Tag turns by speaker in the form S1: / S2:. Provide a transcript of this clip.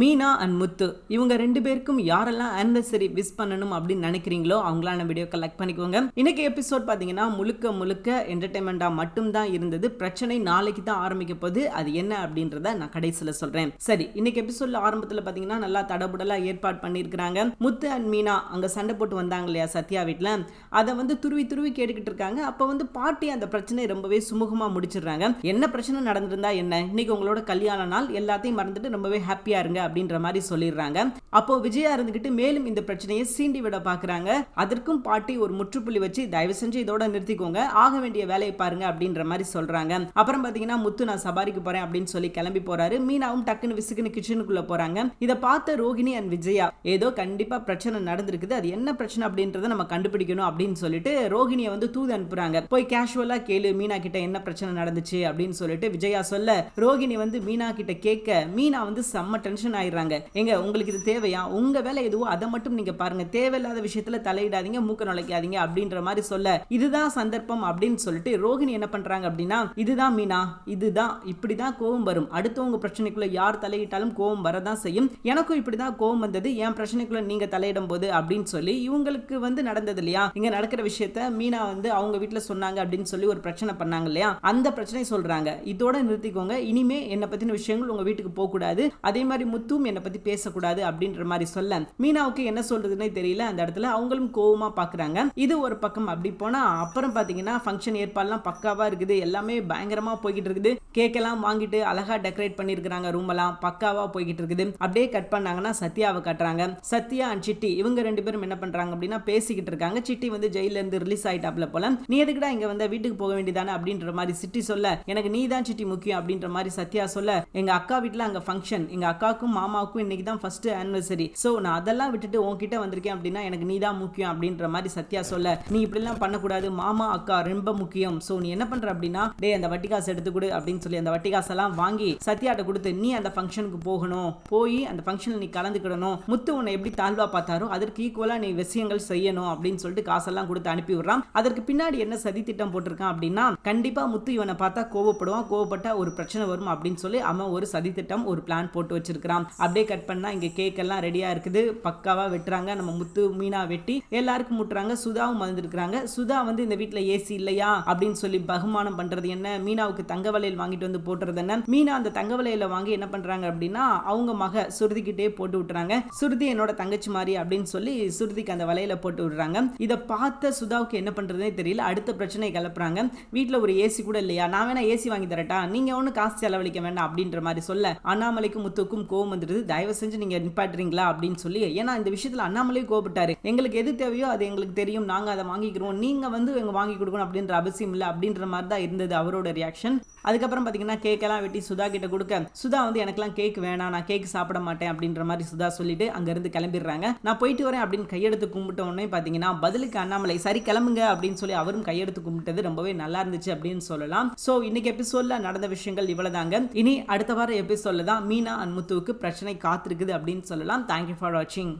S1: Meena and முத்து. இவங்க ரெண்டு பேருக்கும் யாரெல்லாம் ஆனிவர்சரி விஷ் பண்ணணும் அப்படின்னு நினைக்கிறீங்களோ அவங்களான வீடியோ கலெக்ட் பண்ணிக்கோங்க. இன்னைக்கு எபிசோட் பார்த்தீங்கன்னா முழுக்க முழுக்க என்டர்டைன்மெண்ட்டாக மட்டும்தான் இருந்தது. பிரச்சனை நாளைக்கு தான் ஆரம்பிக்க போது அது என்ன அப்படின்றத நான் கடைசியில் சொல்கிறேன் சரி இன்னைக்கு எபிசோட்ல ஆரம்பத்தில் பார்த்தீங்கன்னா நல்லா தடபுடலாக ஏற்பாடு பண்ணியிருக்கிறாங்க. முத்து அண்ட் மீனா அங்கே சண்டை போட்டு வந்தாங்க இல்லையா சத்யா வீட்டில் அதை வந்து துருவி துருவி கேட்டுக்கிட்டு இருக்காங்க. அப்போ வந்து பாட்டி அந்த பிரச்சனையை ரொம்பவே சுமூகமாக முடிச்சிடுறாங்க. என்ன பிரச்சனை நடந்திருந்தா என்ன? இன்னைக்கு உங்களோட கல்யாண நாள். எல்லாத்தையும் மறந்துட்டு ரொம்பவே ஹாப்பியாக இருங்க அப்படின்ற மாதிரி சொல்லிடுறாங்க. அப்போ விஜயா இருந்துகிட்டு மேலும் இந்த பிரச்சனையை சீண்டி விட பாக்குறாங்க. அதற்கும் பாட்டி ஒரு முற்றுப்புள்ளி வச்சு தயவு செஞ்சு இதோட நிறுத்திக்கோங்க. ஆக வேண்டிய வேலையை பாருங்க அப்படின்ற மாதிரி சொல்றாங்க. அப்புறம் பாத்தீங்கன்னா முத்து நான் சபாரிக்கு போறேன் அப்படின்னு சொல்லி கிளம்பி போறாரு. மீனாவும் டக்குன்னு விசுக்குன்னு கிச்சனுக்குள்ள போறாங்க. இதை பார்த்த ரோகிணி அண்ட் விஜயா ஏதோ கண்டிப்பா பிரச்சனை நடந்திருக்குது. அது என்ன பிரச்சனை அப்படின்றத நம்ம கண்டுபிடிக்கணும் அப்படின்னு சொல்லிட்டு ரோகிணியை வந்து தூது அனுப்புறாங்க. போய் கேஷுவலா கேளு மீனா கிட்ட என்ன பிரச்சனை நடந்துச்சு அப்படின்னு சொல்லிட்டு விஜயா சொல்ல ரோஹிணி வந்து மீனா கிட்ட கேட்க மீனா வந்து செம்ம டென்ஷன் ஆயிடுறாங்க. எங்க உங்களுக்கு இது தேவையா? உங்க வேலை எதுவோ அதை மட்டும் நீங்க பாருங்க. தேவையில்லாத விஷயத்துல தலையிடாதீங்க மூக்க நுழைக்காதீங்க அப்படின்ற மாதிரி சொல்ல. இதுதான் சந்தர்ப்பம் அப்படின்னு சொல்லிட்டு ரோஹிணி என்ன பண்றாங்க அப்படின்னா இதுதான் மீனா இதுதான் இப்படிதான் கோவம் வரும். அடுத்தவங்க பிரச்சனைக்குள்ள யார் தலையிட்டாலும் கோவம் வரதான் செய்யும். எனக்கும் இப்படிதான் கோவம் வந்தது. என் பிரச்சனைக்குள்ள நீங்க தலையிடும் போது அப்படின்னு சொல்லி இவங்களுக்கு வந்து நடந்தது இல்லையா? இங்க நடக்கிற விஷயத்த மீனா வந்து அவங்க வீட்டுல சொன்னாங்க அப்படின்னு சொல்லி ஒரு பிரச்சனை பண்ணாங்க இல்லையா? அந்த பிரச்சனை சொல்றாங்க. இதோட நிறுத்திக்கோங்க. இனிமே என்னை பத்தின விஷயங்கள் உங்க வீட்டுக்கு போக கூடாது அதே மாதிரி முத்தும் என்னை பத்தி பேசக்கூடாது அப்படின்ற மாதிரி சொல்ல. மீனாவுக்கு என்ன சொல்றதுன்னே தெரியல. அந்த இடத்துல அவங்களும் கோவமா பாக்குறாங்க. இது ஒரு பக்கம் அப்படி போனா அப்புறம் பாத்தீங்கன்னா ஃபங்க்ஷன் ஏற்பாடுலாம் பக்காவா இருக்குது. எல்லாமே பயங்கரமா போய்கிட்டு இருக்குது. கேக் எல்லாம் வாங்கிட்டு அழகா டெக்கரேட் பண்ணிருக்காங்க ரூம் எல்லாம். பக்காவா போய்கிட்டு இருக்குது. அப்படியே கட் பண்ணாங்கன்னா சத்யாவை கட்டுறாங்க. சத்யா அண்ட் சிட்டி இவங்க ரெண்டு பேரும் என்ன பண்றாங்க அப்படின்னா பேசிக்கிட்டு இருக்காங்க. சிட்டி வந்து ஜெயில இருந்து ரிலீஸ் ஆயிட்டாப்ல போல. நீ எதுக்குடா இங்க வந்த? வீட்டுக்கு போக வேண்டியதானே? அப்படின்ற மாதிரி சிட்டி சொல்ல. எனக்கு நீ தான் சிட்டி முக்கியம் அப்படின்ற மாதிரி சத்யா சொல்ல. எங்க அக்கா வீட்டுல அங்க ஃபங்க்ஷன் எங்க அக்காவுக்கும் மாமாவுக்கும் இன்னைக்கு தான் ஃபர்ஸ்ட் ஆனிவர்சரி ஸோ நான் அதெல்லாம் விட்டுட்டு உன்கிட்ட வந்திருக்கேன் அப்படின்னா எனக்கு நீ தான் முக்கியம் அப்படின்ற மாதிரி சத்யா சொல்ல நீ இப்படிலாம் பண்ணக்கூடாது. மாமா அக்கா ரொம்ப முக்கியம். ஸோ நீ என்ன பண்ற அப்படின்னா டே அந்த வட்டி காசு எடுத்து கொடு அப்படின்னு சொல்லி அந்த வட்டி காசெல்லாம் வாங்கி சத்யாட்ட கொடுத்து நீ அந்த ஃபங்க்ஷனுக்கு போகணும். போய் அந்த ஃபங்க்ஷனில் நீ கலந்துக்கிடணும். முத்து உன்னை எப்படி தாழ்வா பார்த்தாரோ அதற்கு ஈக்குவலாக நீ விஷயங்கள் செய்யணும் அப்படின்னு சொல்லிட்டு காசெல்லாம் கொடுத்து அனுப்பி விடுறான். அதற்கு பின்னாடி என்ன சதி திட்டம் போட்டிருக்கான் அப்படின்னா கண்டிப்பா முத்து இவனை பார்த்தா கோவப்படுவான். கோவப்பட்டா ஒரு பிரச்சனை வரும் அப்படின்னு சொல்லி அவன் ஒரு சதி திட்டம் ஒரு பிளான் போட்டு வச்சிருக்கிறான் அப்படியே கட் பண்ணால் இங்க கேக் எல்லாம் இருக்குது. பக்காவாக வெட்டுறாங்க. நம்ம முத்து மீனா வெட்டி எல்லாருக்கும் முட்டுறாங்க. சுதாவும் வந்துருக்குறாங்க சுதா வந்து இந்த வீட்டில் ஏசி இல்லையா? அப்படின்னு சொல்லி பகுமானம் பண்ணுறது என்ன? மீனாவுக்கு தங்க வளையல் வாங்கிட்டு வந்து போட்டுறது என்ன? மீனா அந்த தங்க வளையல வாங்கி என்ன பண்றாங்க அப்படின்னா அவங்க மக சுருதிக்கிட்டே போட்டு விட்டுறாங்க. சுருதி என்னோட தங்கச்சி மாதிரி அப்படின்னு சொல்லி சுருதிக்கு அந்த வலையில போட்டு விடுறாங்க. இதை பார்த்த சுதாவுக்கு என்ன பண்ணுறதுனே தெரியல. அடுத்த பிரச்சனை கிளப்புறாங்க. வீட்டில் ஒரு ஏசி கூட இல்லையா? நான் வேணா ஏசி வாங்கி தரட்டா? நீங்க ஒன்றும் காசு செலவழிக்க வேண்டாம் அப்படின்ற மாதிரி சொல்ல அண்ணாமலைக்கும் முத்துக்கும் கோவம் வந்துடுது தயவு செஞ்சு நீங்க நிப்பாட்டுறீங்களா? அப்படின்னு சொல்லி ஏன்னா இந்த விஷயத்துல அண்ணாமலே கோபப்பட்டாரு. எங்களுக்கு எது தேவையோ அது எங்களுக்கு தெரியும். நாங்க அதை வாங்கிக்கிறோம். நீங்க வந்து எங்கள் வாங்கி கொடுக்கணும் அப்படின்ற அவசியம் இல்லை அப்படின்ற மாதிரி தான் இருந்தது அவரோட ரியாக்ஷன் அதுக்கப்புறம் பார்த்தீங்கன்னா கேக்கெல்லாம் வெட்டி சுதா கிட்ட கொடுக்க சுதா வந்து எனக்கெல்லாம் கேக் வேணாம். நான் கேக் சாப்பிட மாட்டேன் அப்படின்ற மாதிரி சுதா சொல்லிட்டு அங்கேருந்து கிளம்பிடுறாங்க. நான் போயிட்டு வரேன் அப்படின்னு கையெடுத்து கும்பிட்ட உடனே பார்த்தீங்கன்னா பதிலுக்கு அண்ணாமலை சரி கிளம்புங்க அப்படின்னு சொல்லி அவரும் கையெடுத்து கும்பிட்டது ரொம்பவே நல்லா இருந்துச்சு அப்படின்னு சொல்லலாம். ஸோ இன்னைக்கு எபிசோட்ல நடந்த விஷயங்கள் இவ்வளோதாங்க இனி அடுத்த வார எபிசோட்ல தான் மீனா அண்ட் முத்துவுக்கு பிரச்சனை காத்திருக்குது அப்படின்னு சொல்லலாம். தேங்க்யூ ஃபார் வாட்சிங்